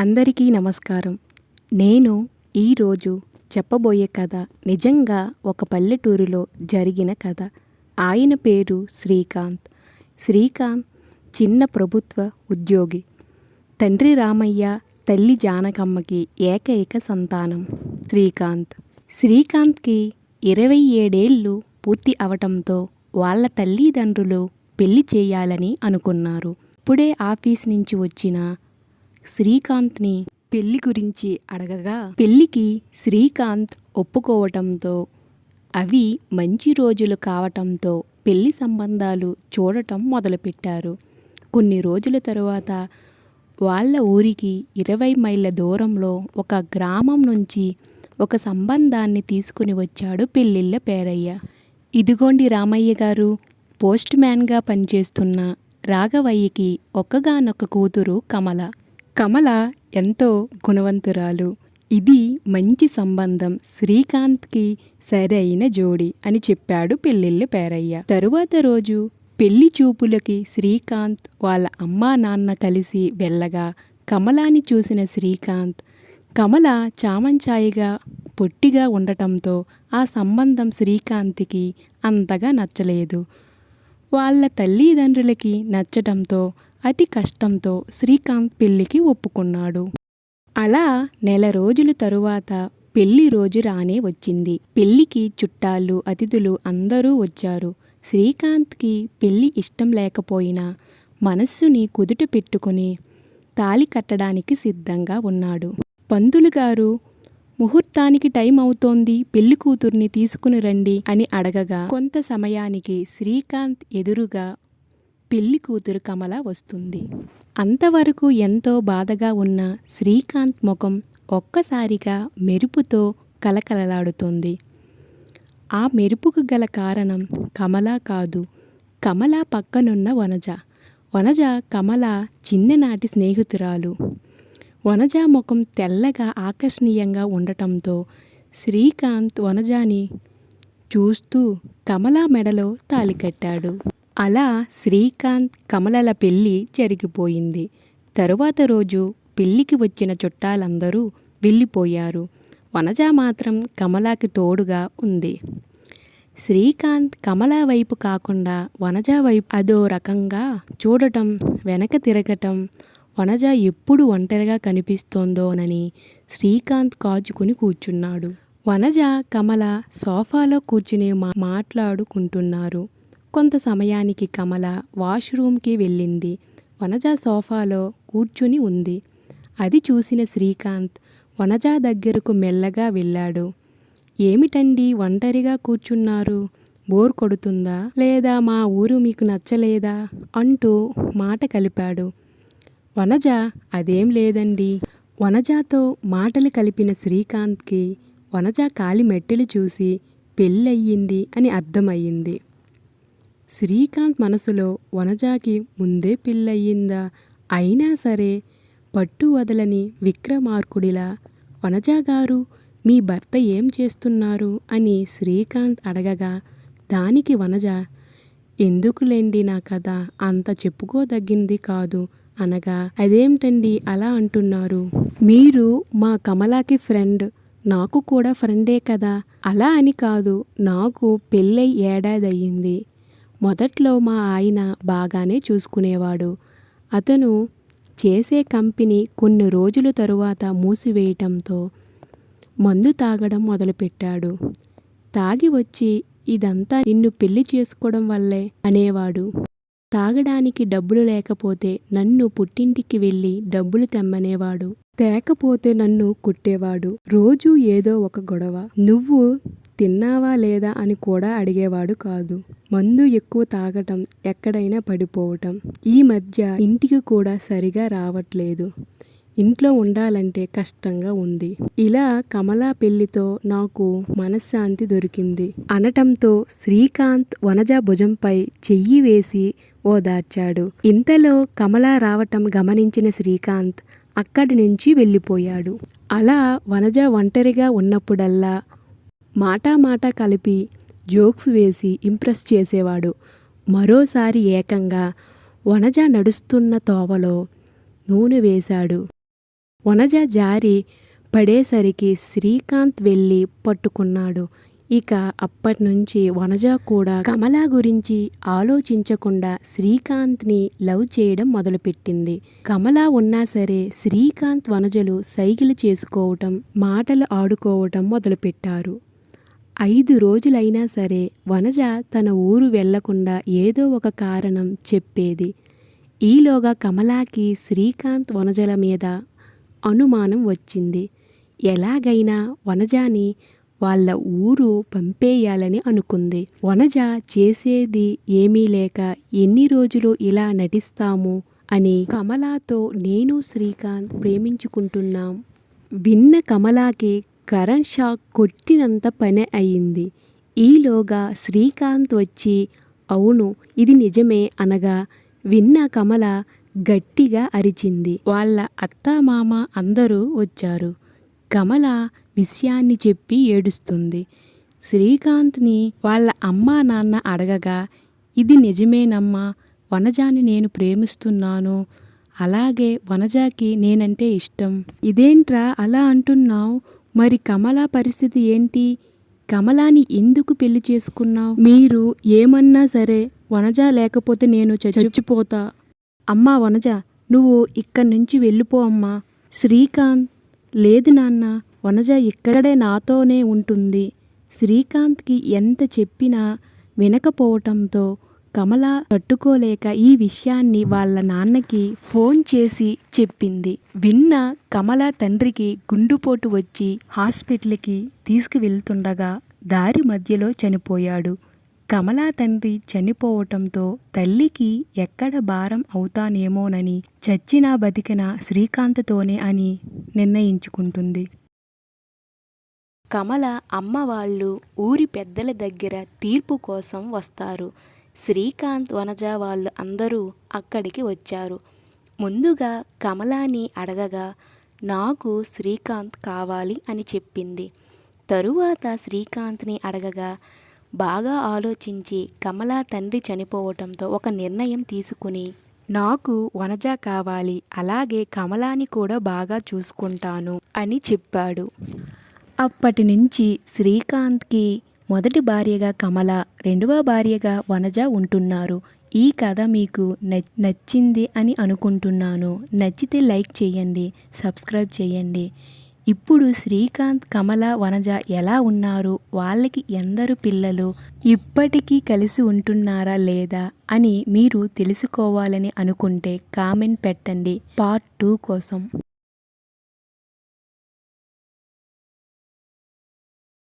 అందరికీ నమస్కారం. నేను ఈరోజు చెప్పబోయే కథ నిజంగా ఒక పల్లెటూరులో జరిగిన కథ. ఆయన పేరు శ్రీకాంత్. శ్రీకాంత్ చిన్న ప్రభుత్వ ఉద్యోగి. తండ్రి రామయ్య తల్లి జానకమ్మకి ఏకైక సంతానం శ్రీకాంత్. శ్రీకాంత్కి ఇరవై ఏడేళ్ళు పూర్తి అవటంతో వాళ్ళ తల్లిదండ్రులు పెళ్ళి చేయాలని అనుకున్నారు. ఇప్పుడే ఆఫీస్ నుంచి వచ్చిన శ్రీకాంత్ని పెళ్ళి గురించి అడగగా పెళ్ళికి శ్రీకాంత్ ఒప్పుకోవటంతో అవి మంచి రోజులు కావటంతో పెళ్ళి సంబంధాలు చూడటం మొదలుపెట్టారు. కొన్ని రోజుల తరువాత వాళ్ళ ఊరికి ఇరవై మైళ్ళ దూరంలో ఒక గ్రామం నుంచి ఒక సంబంధాన్ని తీసుకుని వచ్చాడు పెళ్ళిళ్ళ పేరయ్య. ఇదిగోండి రామయ్య గారు పోస్ట్ మ్యాన్గా పనిచేస్తున్న రాఘవయ్యకి ఒక్కగానొక్క కూతురు కమల. కమల ఎంతో గుణవంతురాలు. ఇది మంచి సంబంధం. శ్రీకాంత్కి సరైన జోడి అని చెప్పాడు పెళ్ళిళ్ళ పేరయ్య. తరువాత రోజు పెళ్ళి చూపులకి శ్రీకాంత్ వాళ్ళ అమ్మా నాన్న కలిసి వెళ్ళగా కమలాని చూసిన శ్రీకాంత్ కమల చామంచాయిగా పొట్టిగా ఉండటంతో ఆ సంబంధం శ్రీకాంత్కి అంతగా నచ్చలేదు. వాళ్ళ తల్లిదండ్రులకి నచ్చటంతో అతి కష్టంతో శ్రీకాంత్ పెళ్ళికి ఒప్పుకున్నాడు. అలా నెల రోజుల తరువాత పెళ్ళి రోజు రానే వచ్చింది. పెళ్ళికి చుట్టాలు అతిథులు అందరూ వచ్చారు. శ్రీకాంత్కి పెళ్ళి ఇష్టం లేకపోయినా మనస్సుని కుదుట పెట్టుకుని తాళి కట్టడానికి సిద్ధంగా ఉన్నాడు. పంతులు గారు ముహూర్తానికి టైం అవుతోంది పెళ్ళి కూతుర్ని తీసుకుని రండి అని అడగగా కొంత సమయానికి శ్రీకాంత్ ఎదురుగా పెళ్ళి కూతురు కమల వస్తుంది. అంతవరకు ఎంతో బాధగా ఉన్న శ్రీకాంత్ ముఖం ఒక్కసారిగా మెరుపుతో కలకలలాడుతోంది ఆ మెరుపుకు గల కారణం కమల కాదు. కమల పక్కనున్న వనజ. వనజ కమల చిన్ననాటి స్నేహితురాలు. వనజ ముఖం తెల్లగా ఆకర్షణీయంగా ఉండటంతో శ్రీకాంత్ వనజాని చూస్తూ కమలా మెడలో తాళి కట్టాడు. అలా శ్రీకాంత్ కమలల పెళ్ళి జరిగిపోయింది. తరువాత రోజు పెళ్ళికి వచ్చిన చుట్టాలందరూ వెళ్ళిపోయారు. వనజ మాత్రం కమలాకి తోడుగా ఉంది. శ్రీకాంత్ కమల వైపు కాకుండా వనజ వైపు అదో రకంగా చూడటం వెనక తిరగటం వనజ ఎప్పుడు ఒంటరిగా కనిపిస్తోందోనని శ్రీకాంత్ కాచుకుని కూర్చున్నాడు. వనజ కమల సోఫాలో కూర్చుని మా మాట్లాడుకుంటున్నారు. కొంత సమయానికి కమల వాష్రూమ్కి వెళ్ళింది. వనజ సోఫాలో కూర్చుని ఉంది. అది చూసిన శ్రీకాంత్ వనజ దగ్గరకు మెల్లగా వెళ్ళాడు. ఏమిటండి ఒంటరిగా కూర్చున్నారు? బోర్ కొడుతుందా? లేదా మా ఊరు మీకు నచ్చలేదా? అంటూ మాట కలిపాడు. వనజ అదేం లేదండి. వనజాతో మాటలు కలిపిన శ్రీకాంత్కి వనజ కాలి మెట్టెలు చూసి పెళ్ళయ్యింది అని అర్థమయ్యింది. శ్రీకాంత్ మనసులో వనజాకి ముందే పెళ్ళయ్యిందా అయినా సరే పట్టు వదలని విక్రమార్కుడిలా వనజా గారు మీ భర్త ఏం చేస్తున్నారు? అని శ్రీకాంత్ అడగగా దానికి వనజ ఎందుకులేండి నా కథ అంత చెప్పుకోదగ్గింది కాదు అనగా అదేమిటండి అలా అంటున్నారు? మీరు మా కమలాకి ఫ్రెండ్ నాకు కూడా ఫ్రెండే కదా? అలా అని కాదు నాకు పెళ్ళై ఏడాది అయ్యింది మొదట్లో మా ఆయన బాగానే చూసుకునేవాడు. అతను చేసే కంపెనీ కొన్ని రోజుల తరువాత మూసివేయటంతో మందు తాగడం మొదలుపెట్టాడు. తాగి వచ్చి ఇదంతా నిన్ను పెళ్ళి చేసుకోవడం వల్లే అనేవాడు. తాగడానికి డబ్బులు లేకపోతే నన్ను పుట్టింటికి వెళ్ళి డబ్బులు తెమ్మనేవాడు. తేకపోతే నన్ను కుట్టేవాడు. రోజూ ఏదో ఒక గొడవ. నువ్వు తిన్నావా లేదా అని కూడా అడిగేవాడు కాదు. మందు ఎక్కువ తాగటం ఎక్కడైనా పడిపోవటం ఈ మధ్య ఇంటికి కూడా సరిగా రావట్లేదు. ఇంట్లో ఉండాలంటే కష్టంగా ఉంది. ఇలా కమలా పెళ్ళితో నాకు మనశ్శాంతి దొరికింది. అనటంతో శ్రీకాంత్ వనజ భుజంపై చెయ్యి వేసి ఓదార్చాడు. ఇంతలో కమలా రావటం గమనించిన శ్రీకాంత్ అక్కడి నుంచి వెళ్ళిపోయాడు. అలా వనజ ఒంటరిగా ఉన్నప్పుడల్లా మాటామాట కలిపి జోక్స్ వేసి ఇంప్రెస్ చేసేవాడు. మరోసారి ఏకంగా వనజ నడుస్తున్న తోవలో నూనె వేశాడు. వనజ జారి పడేసరికి శ్రీకాంత్ వెళ్ళి పట్టుకున్నాడు. ఇక అప్పటి నుంచి వనజ కూడా కమల గురించి ఆలోచించకుండా శ్రీకాంత్ని లవ్ చేయడం మొదలుపెట్టింది. కమల ఉన్నా సరే శ్రీకాంత్ వనజలు సైకిల్ చేసుకోవటం మాటలు ఆడుకోవటం మొదలుపెట్టారు. ఐదు రోజులైనా సరే వనజ తన ఊరు వెళ్ళకుండా ఏదో ఒక కారణం చెప్పేది. ఈలోగా కమలాకి శ్రీకాంత్ వనజల మీద అనుమానం వచ్చింది. ఎలాగైనా వనజాని వాళ్ళ ఊరు పంపేయాలని అనుకుంది. వనజ చేసేది ఏమీ లేక ఎన్ని రోజులు ఇలా నటిస్తాము అని కమలాతో నేను శ్రీకాంత్ ప్రేమించుకుంటున్నాం. విన్న కమలాకి కరణ్ షాక్ కొట్టినంత పని అయింది ఈలోగా శ్రీకాంత్ వచ్చి అవును ఇది నిజమే అనగా విన్న కమల గట్టిగా అరిచింది. వాళ్ళ అత్తామామ అందరూ వచ్చారు. కమల విషయాన్ని చెప్పి ఏడుస్తుంది. శ్రీకాంత్ని వాళ్ళ అమ్మా నాన్న అడగగా ఇది నిజమేనమ్మా వనజాని నేను ప్రేమిస్తున్నాను. అలాగే వనజాకి నేనంటే ఇష్టం. ఇదేంట్రా అలా అంటున్నావు? మరి కమల పరిస్థితి ఏంటి? కమలాని ఎందుకు పెళ్ళి చేసుకున్నావు? మీరు ఏమన్నా సరే వనజ లేకపోతే నేను చచ్చిపోతా. అమ్మా వనజ నువ్వు ఇక్కడి నుంచి వెళ్ళిపో అమ్మా. శ్రీకాంత్ లేదు నాన్న వనజ ఇక్కడే నాతోనే ఉంటుంది. శ్రీకాంత్కి ఎంత చెప్పినా వినకపోవటంతో కమల తట్టుకోలేక ఈ విషయాన్ని వాళ్ళ నాన్నకి ఫోన్ చేసి చెప్పింది. విన్న కమల తండ్రికి గుండుపోటు వచ్చి హాస్పిటల్కి తీసుకువెళ్తుండగా దారి మధ్యలో చనిపోయాడు. కమలా తండ్రి చనిపోవటంతో తల్లికి ఎక్కడ భారం అవుతానేమోనని చచ్చినా బతికిన శ్రీకాంత్తోనే అని నిర్ణయించుకుంటుంది. కమల అమ్మ వాళ్ళు ఊరి పెద్దల దగ్గర తీర్పు కోసం వస్తారు. శ్రీకాంత్ వనజ వాళ్ళు అందరూ అక్కడికి వచ్చారు. ముందుగా కమలాని అడగగా నాకు శ్రీకాంత్ కావాలి అని చెప్పింది. తరువాత శ్రీకాంత్ని అడగగా బాగా ఆలోచించి కమలా తండ్రి చనిపోవటంతో ఒక నిర్ణయం తీసుకుని నాకు వనజ కావాలి అలాగే కమలాని కూడా బాగా చూసుకుంటాను అని చెప్పాడు. అప్పటి నుంచి శ్రీకాంత్కి మొదటి భార్యగా కమల రెండవ భార్యగా వనజ ఉంటున్నారు. ఈ కథ మీకు నచ్చింది అని అనుకుంటున్నాను. నచ్చితే లైక్ చేయండి సబ్స్క్రైబ్ చేయండి. ఇప్పుడు శ్రీకాంత్ కమల వనజ ఎలా ఉన్నారు? వాళ్ళకి ఎందరు పిల్లలు? ఇప్పటికీ కలిసి ఉంటున్నారా లేదా? అని మీరు తెలుసుకోవాలని అనుకుంటే కామెంట్ పెట్టండి. పార్ట్ టూ కోసం.